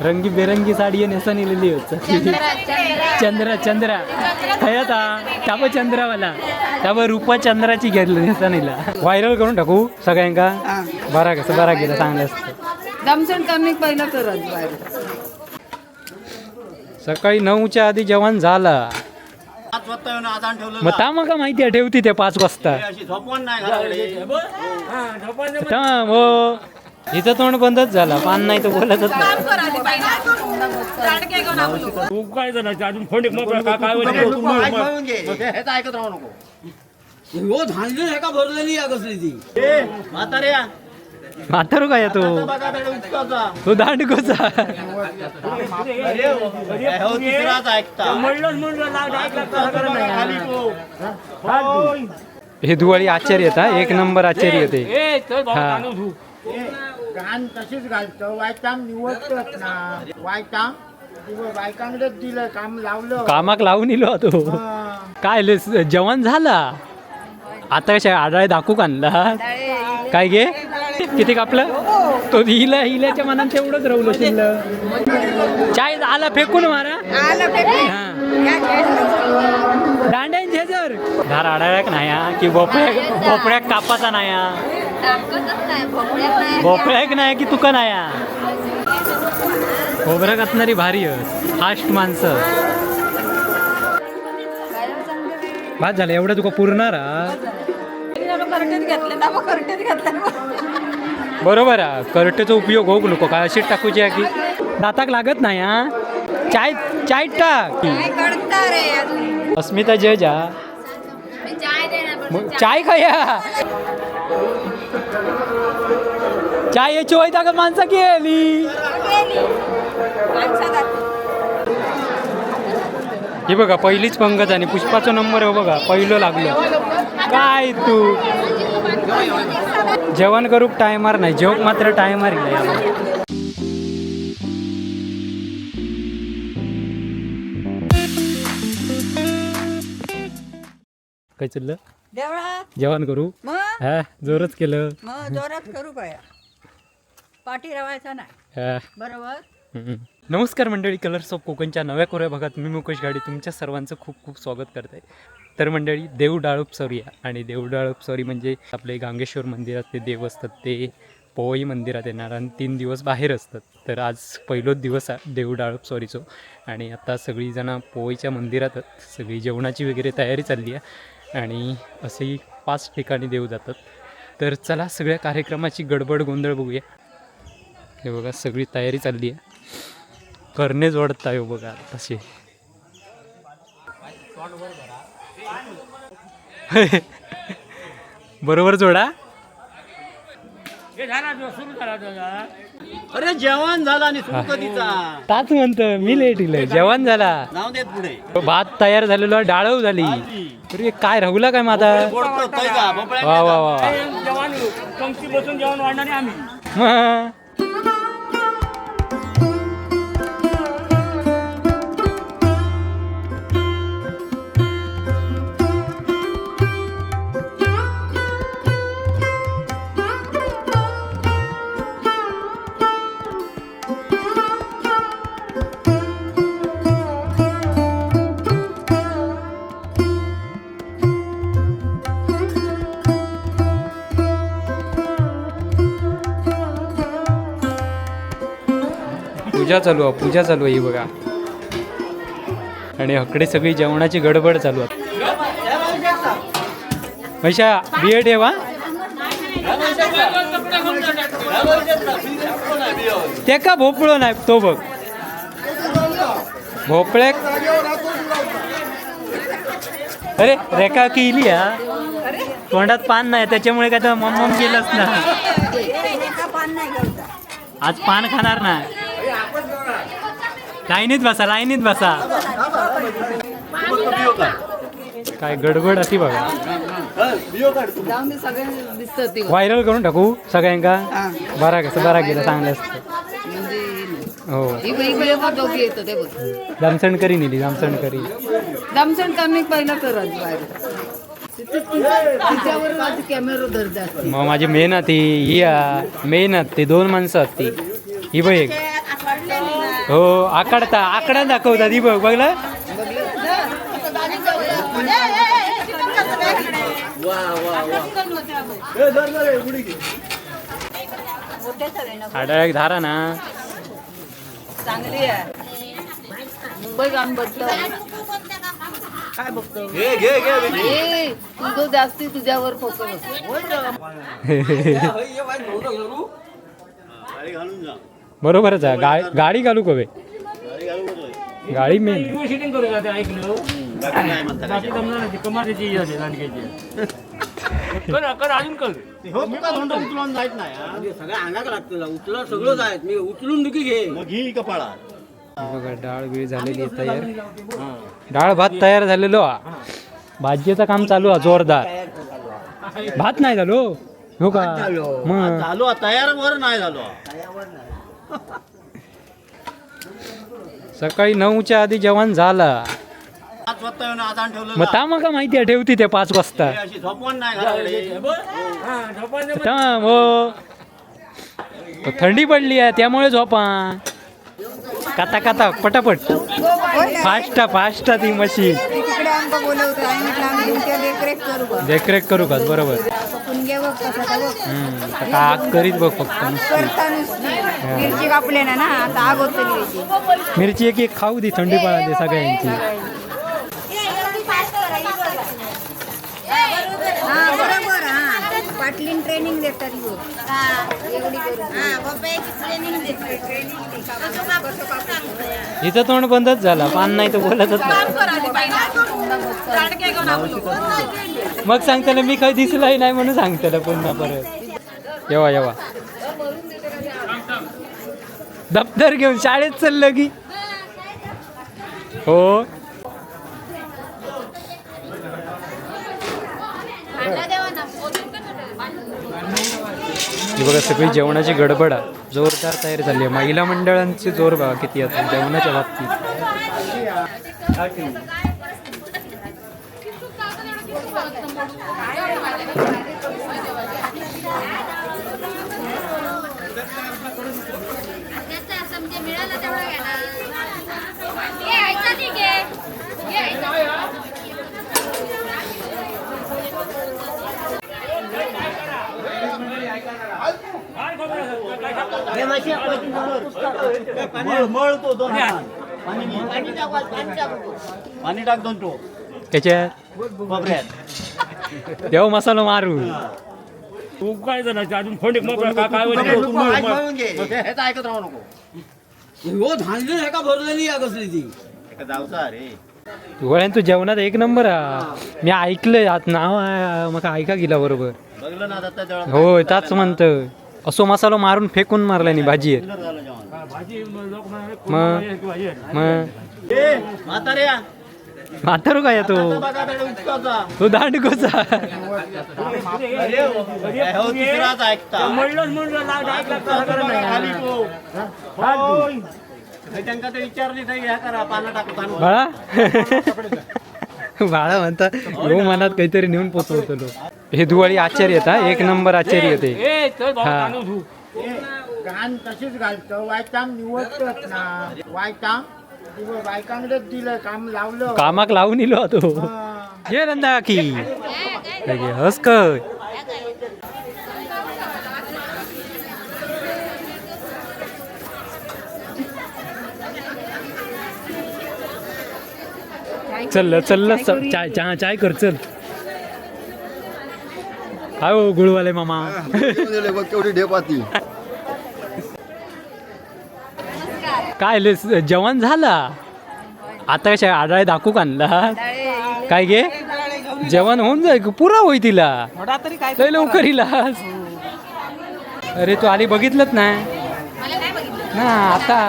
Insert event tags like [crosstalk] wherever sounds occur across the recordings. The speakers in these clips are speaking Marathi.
रंगीबेरंगी साडी नेसा नेलेली होत [laughs] चंद्रा चंद्रा. खयात त्याबं चंद्रावाला. त्याबं रूपा चंद्राची घेतलं नेसा नेला व्हायरल करून टाकू सगळ्यांका. बरा कसं बरा गेला चांगलं असतं. दमसण करणे पहिलं करत सकाळी नऊच्या आधी जेवण झाला. पाच वाजता येऊन आधान ठेवलं मग ता मग माहिती आहे ठेवती ते पाच वाजता. हिचं तोंड बंदच झाला. पान नाही तर बोलतच नाही. तू काय झालं? अजून फोन एक मोकळा का? काय. हे ऐकत राहू नको. हो आहे का भरलेली आहे कसली ती ए, म्हाताऱ्या. म्हातारू काय तो? बघा त्याला उचकाचा. तो दांडकोचा अरे, हो तिसराच ऐकता. म्हणलंच म्हणलं लाग ऐकलं का खरं नाही. खाली तो. हे दिवाळी आचार्य येत हा. एक नंबर आचार्य येते ए, चल भाऊ, हा. तांदूळ धु. घाण तशीच घालतो. वायतांग निवडतोच ना. वायतांग तुझं बायकांकडेच दिलं काम लावलं. कामाक लावून इलो तो काय लस जेवण झाला? आता कशा आडाळे दाखवू आणला? काय घे किती कापलं? तो हिला हिल्याच्या मनात तेवढंच राहुल शिल्लक. चाय आला फेकून मारा. हा. दांड्यांचे जर धार आडाळ्याक नाही हा की भोपळ्या भोपळ्याक कापाचा नाही हा भोपळ्याक नाही की तुका नाही खोबऱ्याक असणारी भारी फास्ट माणसं. बाद झालं एवढं तुका पुरणार बरोबर हा करटेचा उपयोग होऊ नको काय अशीच टाकूची आहे की? दाताक लागत नाही हा चाय चाय टाक. अस्मिता जज हा मग चाय खाया. चाय याची होय का माणसा गेली हे बघा पहिलीच पंगत आणि पुष्पाचा नंबर आहे हो बघा पहिलं लागलं. काय तू? जेवण करूक टायमार नाही जेवक मात्र टायमार नाही काय चाललं? देवळात. जेवण करू? मग? हा जोरच केलं. मग जोरात करू काय पाठी रवायचा नाही. हा. बरोबर? हम्म. नमस्कार मंडळी कलर्स ऑफ कोकणच्या नव्या कोऱ्या भागात मी मुकेश गाडी तुमच्या सर्वांचं खूप खूप स्वागत करत. आहे तर मंडळी देव डाळूप सौरी आणि देव डाळूप सौरी म्हणजे आपले गांगेश्वर मंदिरात ते देव असतात ते पोवई मंदिरात येणार आणि तीन दिवस बाहेर असतात. तर आज पहिलोच दिवस आहे देव डाळूप सौरीचो आणि आता सगळीजणं पोवईच्या मंदिरात आहेत. सगळी जेवणाची वगैरे तयारी चालली आहे. आणि असेही पाच ठिकाणी देऊ जातात. तर चला सगळ्या कार्यक्रमाची गडबड गोंधळ बघूया. हे बघा सगळी तयारी चालली आहे. करणे जोडत आहे हो बघा तसे. [laughs] बरोबर जोडा. हे झाला जो, सुरू झाला तुझा. अरे जेवण झालं आणि सुरू कधीचा? ताच म्हणतो मी लेट इलं. जेवण झाला. नाव देत पुढे. भात तयार झालेलो डाळव झाली. अरे काय राहुला काय माझा गोड करतोय का भोपळ्या वा वा वा. जेवण पंक्ती बसून जेवण वाढणारे आम्ही. मग. पूजा चालू आहे पूजा चालू आहे ही बघा. आणि हकडे सगळी जेवणाची गडबड चालू आहे. पैशा बी एड ठेवा ते का भोपळो नाही तो बघ. भोपळे? अरे रेखा केली हा. तोंडात पान नाही त्याच्यामुळे काय तर मम्मम केलंच ना आज पान खाणार ना लाईनीत बसा लाईनीत बसा. काय गडबड अशी बघा. व्हायरल करून टाकू सगळ्यांका? बरा कसं बरा गेलं चांगलं असतं. हो. दमसण करी नेली दमसण करी दमसण करणे पहिला कॅमेरा मग माझी मेहनत ही ही मेहनत ती दोन माणसं आहेत ती ही बघ एक. हो आकडता आकडा दाखवता ती बघ बघला आडाळ धारा ना. चांगली आहे मुंबई बघतो तुझं जास्ती तुझ्यावर फोकस घालून जा. बरोबरच आहे गा गाडी घालू कवे गाडी मेन करू ऐकलं. बाकी कर कर अजून कर. हो तुका धोंड उचलून जायत नाही हा. सगळ्या अंगाक लागतं उचला सगळंच आहेत मी उचलून दुखी घे. मग घी कपाळात बघा डाळ बिळ झालेली आहे तयार. डाळ भात तयार झालेलो हा. भाजीचं काम चालू आहे जोरदार. भात नाही झालो. हो का? मग. झालो तयार वर नाही झालो. सकाळी नऊच्या आधी जेवण झाला. पाच वाजता येऊन आदान ठेवलं मग ता मग माहिती आहे ठेवती ते पाच वाजता. हे अशी झोपवण नाही घराकडे थांब हो. थंडी पडली आहे त्यामुळे झोपा. काता काता पटापट. फास्टा फास्टा ती मशीन. आमका बोलवतो आम्ही म्हटलं आम्ही तुमच्या देखरेख करू बा देखरेख करू का? बरोबर. आपण घे बघ कसं का बघ. हम्म, आता काक करीत बघ फक्त नुसती. करता नुसती. मिरची कापले ना ना आता आग याची मिरची एक एक खाऊ दे थंडी पडते सगळ्यांची. पाटलीन ट्रेनिंग देतात ह्यो. एवढी करू ट्रेनिंग देते ट्रेनिंग हिचं तोंड बंदच झाला. पान नाही तर बोलतच नाही. मग सांगताना मी काही दिसलाही नाही म्हणून सांगताना पुन्हा परत. येवा येवा. दप्तर घेऊन शाळेत चाललं की. हो. ही बघा सगळी जेवणाची गडबड आहे. जोरदार तयारी झाली आहे. महिला मंडळांची जोर बघा किती आहे. जेवणाच्या बाबतीत. मळ मळ तो दोन हात. पाणी घे. पाणी टाक दोन टो त्याच्यात? कोपऱ्यात देव मसाला मारू. तू काय झालं? अजून. हे- हेच ऐकत राहू नको. हो आहे का भरलेली कसली ती? एका जावचा रे. गोळ्यान तू जेवणात एक नंबर आहे. मी ऐकलंय आत नाव आहे मग ऐका गेला बरोबर. बघलं ना आता जवळ होय ताच म्हणतं. असो मसाला मारून फेकून मारला नाही भाजी लोक मग? हे. म्हाताऱ्या. म्हातारू काय तो. तो दांडकोचा हो. हे? बाळा? बाळा म्हणता हो मनात काहीतरी नेऊन पोचवतो लो हे दिवाळी आचार्य हा. एक नंबर आचार्य येते हा. घाण तशीच घालतो. वायताम निवडतोच ना. वायताम तुझं बायकांकडेच दिलं काम लावलं. कामाक लावून इलो तो हा. ये नंदा की हस काय चल चल चाय चहा चाय कर चल. हो गुळवाले मामा. केवढी ढेपाती काय लेस जेवण झाला? आता कशा आडाळे दाखवू आणला? काय गे? जेवण होऊन जाईल पुरा होई तिला. लय लवकर इलास अरे तू आली बघितलंच नाही ना आता.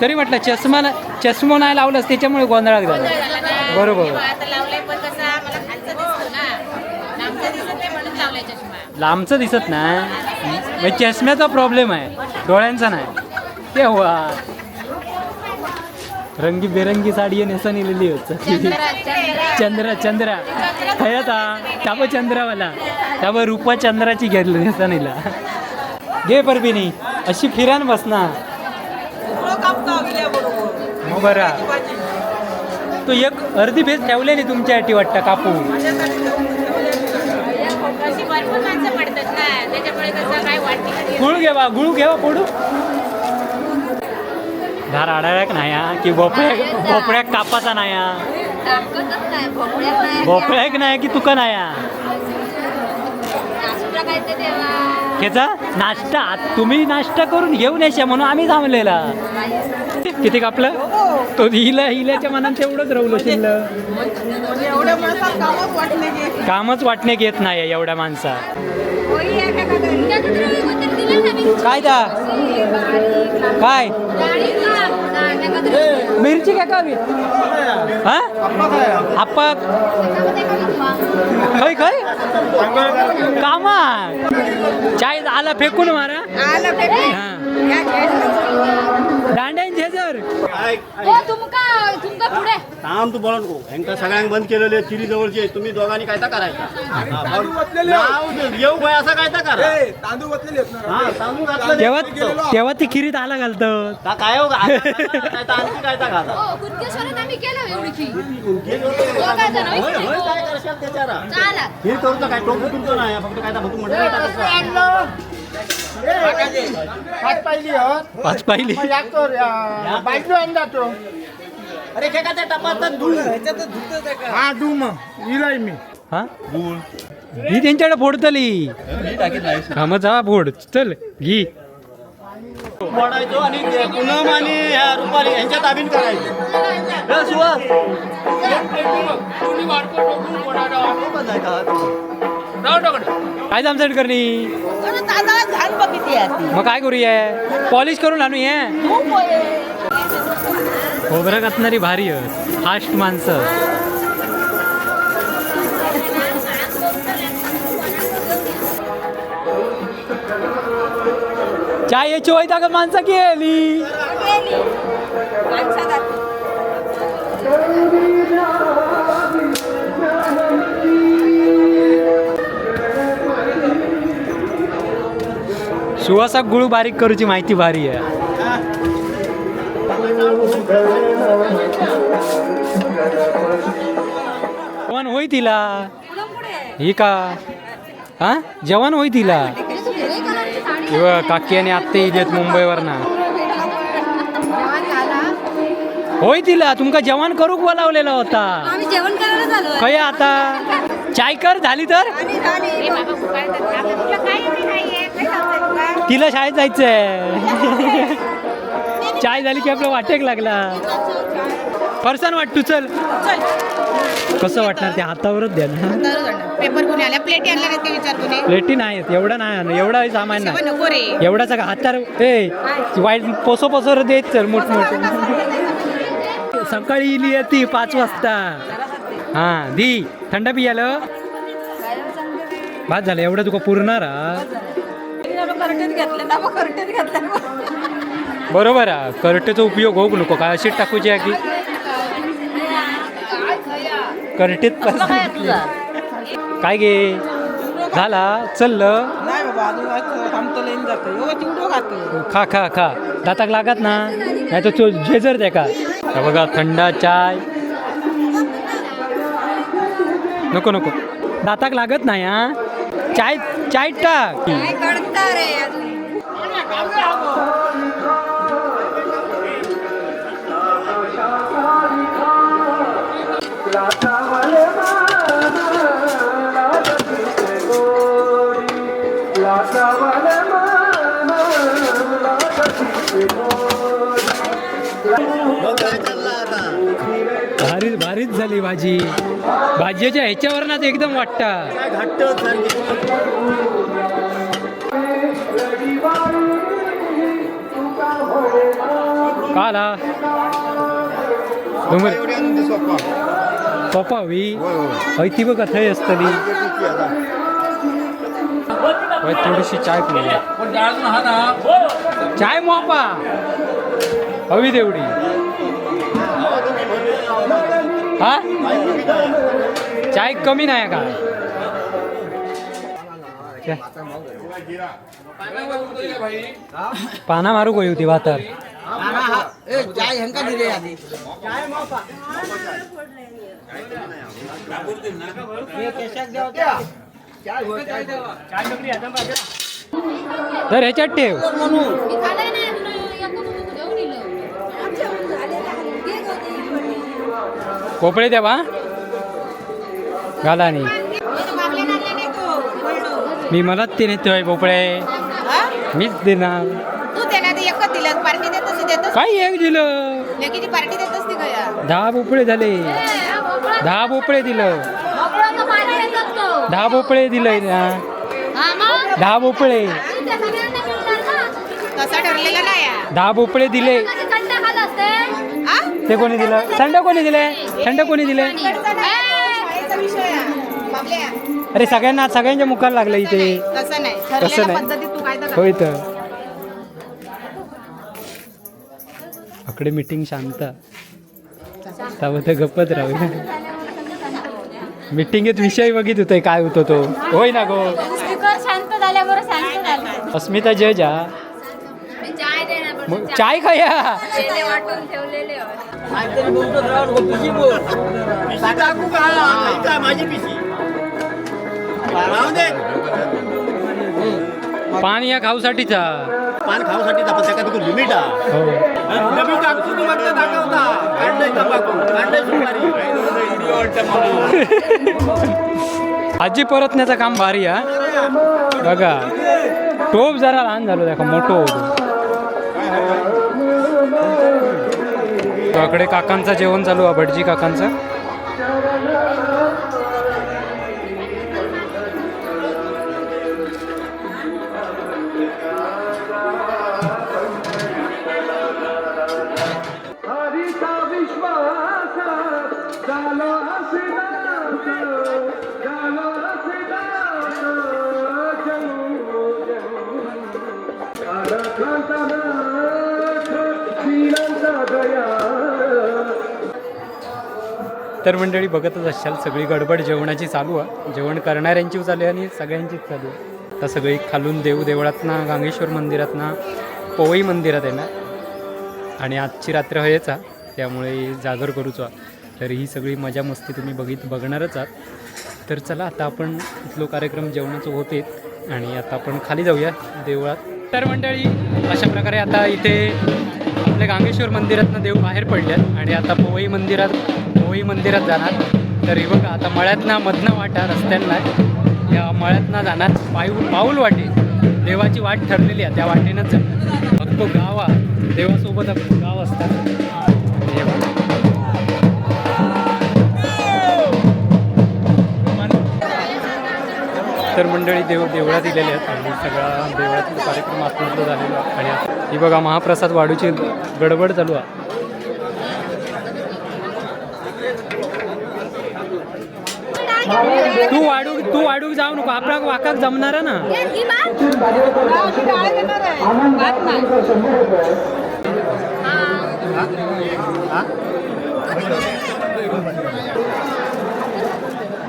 तरी म्हटलं चष्मा ना चष्मा नाही लावलंस त्याच्यामुळे गोंधळात झाला बरोबर आता लावलंय पण कसं मला खालचं दिसतो ना लांबचं दिसत नाही म्हणून लावलाय चष्मा लांबचं दिसत नाही. म्हणजे चष्म्याचा प्रॉब्लेम आहे. डोळ्यांचा नाही. ते हुआ? रंगी बेरंगी साडी नेसा नेलेली होत चंद्र चंद्र. खयाता त्याप चंद्रावाला. त्याब रूपा चंद्राची घेतली नेसा नेला घे परबिनी अशी फिरान बसना. मग बरा. तो एक अर्धी भेस ठेवलेली तुमच्यासाठी वाटतं कापू अशी भरपूर माणसं पडतात ना त्याच्यामुळे कसं काय वाटते गुळ घेवा गुळ घेवा पोडू धार आडाळ्याक नाही हा? की भोपळ्या भोपळ्याक कापाचा नाही हा? भोपळ्याक नाही की तुका नाही हा? नाश्ता तुम्ही नाश्ता करून घेऊन यायच्या म्हणून आम्ही थांबलेला. किती कापलं? तो हिला हिल्याच्या मनात तेवढंच राहुलं शिल्लक. कामच वाटणे घेत नाही एवढ्या माणसात काय दा काय मिरची काय कावी हा? आप्पा? खय खय कामा? चाय आला फेकून मारा. हा. दांड्यान झेजर. ऐक, ऐक. तुमका तुमका पुढे थांब तू बोला नको. ह्यांका सगळ्यांक बंद केलेले चिरी जवळचे तुम्ही दोघांनी काय तर करायचं. बघ. नाव दे, येऊ बाय असं काय तर करा. तांदूळ घातलं तेव्हा तेव्हा ती खिरीत आला घालतं. का काय हो काय तर आणखी काय तर घाला हो कुणकेश्वरात आम्ही केलं एवढी खी हे काय नाही. होय होय काय करशाल त्याच्यारा चाला. हे करू तर काय टोकू तुमचं नाही फक्त काय तर फक्त म्हटलं नाही टाकायचं. हात पाहिली पाच पाहिली मग लागतो अरे काय टपात धूळ? हा डू मग. इलाय मी. हा? ही त्यांच्याकडे फोडतली. कामच हा फोड. चल घी. वाढायचो आणि ते पूनम आणि ह्या रुपाली यांच्या ताबीन करायचं. हे सुहास. काय जामसट करणी? मग काय करूया? पॉलिश करून आणू ये. खोबरं हो, घातणारी भारी आहे. फास्ट माणसं. चाय याची वैता का माणसं आत. सुवासाक गुळ बारीक करूची माहिती भारी आहे. जेवण होई तिला? ही का? हा? जेवण होई तिला? किंवा काकी आणि आत्ते इलेत मुंबईवर ना होय तिला तुमका जेवण करूक बोलावलेला होता? आम्ही जेवण करायला झालो. काय आता? चाय कर झाली तर? तुला काय येते नाहीये. काय सांगताय तुला? तिला शाळेत जायचंय. चाय झाली की आपलं वाटेक लागला. फरसान वाटतो चल. कसं वाटणार? ते हातावरच द्या ना. पेपर कोणी आल्या प्लेट आणल्या नाही ते विचार कोणी प्लेटी नाही एवढा नाही आणू, एवढा सामान नाही. नको रे. एवढाचा का हातार ए वाईट पोसो पोसो देत चल मोठ मोठ. सकाळी इली ती पाच वाजता. हा दी थंड पियालं. बाद झालं एवढं तुका पुरणार हा? बरोबर हा. करटेचा उपयोग होऊ नको काय अशीच टाकूची आहे की? करटेत पण- काय गे? झाला? चललं? खा खा खा. दाताक लागत ना? नाही तर तो झेजर द्या का? हा बघा थंडा चाय. नको नको. दाताक लागत नाही हा? चाय चाय टाक. काय कळता रे? भारी भारीच झाली भाजी. भाजीच्या ह्याच्यावर ना एकदम वाटता काला डोंगर. पप्पा हवी हय ती बघा थंय असतली थोडीशी चाय पिऊया. चाय मोपा. हवी तेवढी. हा? चाय कमी नाही का? पाना मारू कोई होती भातार. तर चाय ठेव दिले आधी हे केशात द्यावं त्या. चाय ह्यांका द्यावा. तर ह्याच्यात ठेव मी खाल्लंय नाही अजून. एकूण घेऊन दिलं. कोपळे द्या बा घाला नाही मी मलाच ते नेतोय भोपळे? मीच देणार दिलं काय एक दिलं दहा भोपळे झाले दहा भोपळे दिलं. दहा भोपळे दिलंय ना हा? दहा भोपळे. दहा भोपळे दिले ते कोणी दिलं? थंड कोणी दिले थंड कोणी दिले अरे सगळ्यांना सगळ्यांच्या मुखाला लागलं इथे. तसं नाही. होय तर. आकडे मीटिंग शांत. त्यामुळे ते गप्पच राहू मिटिंगेत विषय बघित होतोय काय होतो तो. होय ना गो. स्पीकर शांत झाल्यावर शांत झालं. अस्मिता जज हा चाय खाया काहीतरी बोलतो बोल. टाकू का? नाही का माझी पिशी? राहू दे. पान या खाऊसाठीचा. पान खाऊसाठी आपण त्याला तिकडे लिमिट आहे. हो. लिमिट टाकून तुम्ही म्हणता दाखवता. काढलंय तंबाखू. काढलंय सुपारी. आजी परतण्याचं काम भारी हा. बघा. टोप जरा लहान झालो त्या मोठं होतो काकांचं जेवण चालू आहे भटजी काकांचं तर मंडळी बघतच असाल सगळी गडबड जेवणाची चालू आहे. जेवण करणाऱ्यांची चालू आहे आणि सगळ्यांचीच चालू आहे. आता सगळी खालून देव देवळातनं गांगेश्वर मंदिरातनं पोवई मंदिरात येणार आणि आजची रात्र हेच आहे त्यामुळे जागर करूचो तर ही सगळी मजा मस्ती तुम्ही बघित बघणारच आहात. तर चला आता आपण इथलो कार्यक्रम जेवणाचं होते आणि आता आपण खाली जाऊया देवळात. तर मंडळी अशा प्रकारे आता इथे आपल्या गांगेश्वर मंदिरातनं देव बाहेर पडल्यात आणि आता पोवई मंदिरात पोवई मंदिरात जाणार. तर हे बघा आता मळ्यातना मधनं वाटा रस्त्यांना या मळ्यातना जाणार पाऊल पाऊल वाटे. देवाची वाट ठरलेली आहे त्या वाटेनंच जाणार. अख्खो गाव देवासोबत अख्खो गाव असतात. तर मंडळी देव देवळात दिलेले आहेत. आणि सगळा देवळातील कार्यक्रम आत्महत्या झालेला आणि ही बघा महाप्रसाद वाढूची गडबड चालू आहे. तू वाडू तू वाढूक जाऊ नको. आपला वाकाक जमणार ना.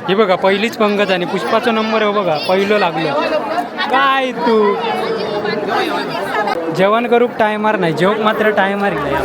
हे बघा पहिलीच पंगत आणि पुष्पाचा नंबर आहे हो बघा पहिलं लागलं. काय तू? जेवण करूक टायमार नाही जेवक मात्र टायमार घ्या